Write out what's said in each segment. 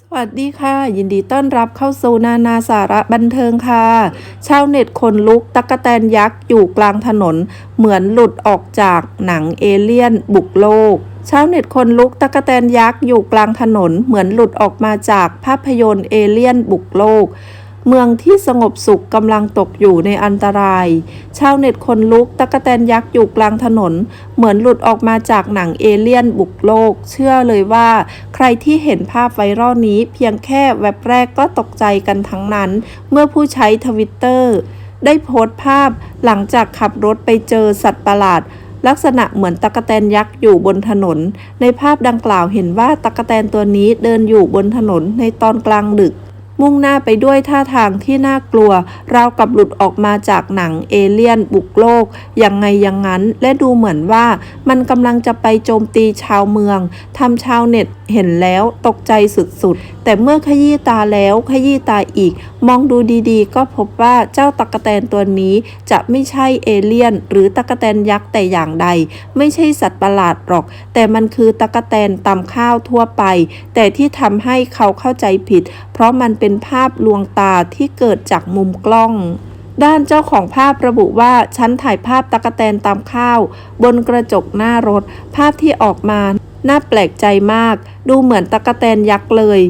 สวัสดีค่ะ ยินดีต้อนรับเข้าสู่นานาสาระบันเทิงค่ะ ชาวเน็ตคนลุกตักแตนยักษ์อยู่กลางถนน เหมือนหลุดออกจากหนังเอเลี่ยนบุกโลก ชาวเน็ตคนลุกตักกะแตนยักษ์อยู่กลางถนน เหมือนหลุดออกมาจากภาพยนตร์เอเลี่ยนบุกโลก เมืองที่สงบสุขกำลังตกอยู่ในอันตราย ชาวเน็ตคนลุกตะกะแตนยักษ์อยู่กลางถนน เหมือนหลุดออกมาจากหนังเอเลี่ยนบุกโลก เชื่อเลยว่า ใครที่เห็นภาพไวรัลนี้เพียงแค่แวบแรกก็ตกใจกันทั้งนั้น เมื่อผู้ใช้ทวิตเตอร์ได้โพสต์ภาพหลังจากขับรถไปเจอสัตว์ประหลาด ลักษณะเหมือนตะกะแตนยักษ์อยู่บนถนน ในภาพดังกล่าวเห็นว่าตะกะแตนตัวนี้เดินอยู่บนถนนในตอนกลางดึก มุ่งหน้าไปด้วยท่าทางที่น่ากลัว ราวกับหลุดออกมาจากหนังเอเลี่ยนบุกโลกอย่างไงอย่างนั้น และดูเหมือนว่ามันกำลังจะไปโจมตีชาวเมืองทำชาวเน็ตเห็นแล้วตกใจสุดๆ แต่เมื่อขยี้ตาแล้วขยี้ตาอีก มองดูดีๆ ก็พบว่าเจ้าตะกะแตนตัวนี้จะไม่ใช่เอเลี่ยน หรือตะกะแตนยักษ์แต่อย่างใด ไม่ใช่สัตว์ประหลาดหรอก แต่มันคือตะกะแตนตำข้าวทั่วไป แต่ที่ทำให้เขาเข้าใจผิด เพราะมันเป็นภาพลวงตาที่เกิดจากมุมกล้อง ด้านเจ้าของภาพระบุว่าฉันถ่ายภาพตะกะแตนตามข้าว บนกระจกหน้ารถ ภาพที่ออกมา น่าแปลกใจมาก ดูเหมือนตะกะแตนยักษ์เลย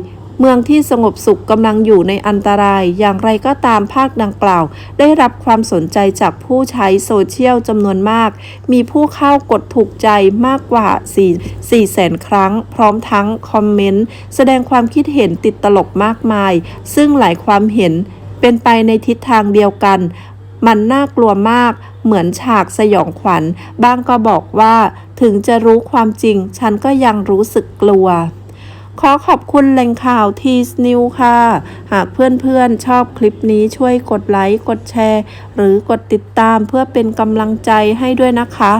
เมืองที่สงบสุขกำลังอยู่ในอันตราย อย่างไรก็ตามภาคดังกล่าว ได้รับความสนใจจากผู้ใช้โซเชียลจำนวนมาก มีผู้เข้ากดถูกใจมากกว่า 4 4แสนครั้ง พร้อมทั้งคอมเมนต์ แสดงความคิดเห็นติดตลกมากมาย ซึ่งหลายความเห็นเป็นไปในทิศทางเดียวกัน มันน่ากลัวมากเหมือนฉากสยองขวัญ บ้างก็บอกว่า ถึงจะรู้ความจริง ฉันก็ยังรู้สึกกลัว ขอขอบคุณแหล่งข่าวทีสนิวค่ะ หากเพื่อนๆชอบคลิปนี้ช่วยกดไลค์ กดแชร์ หรือกดติดตามเพื่อเป็นกำลังใจให้ด้วยนะคะ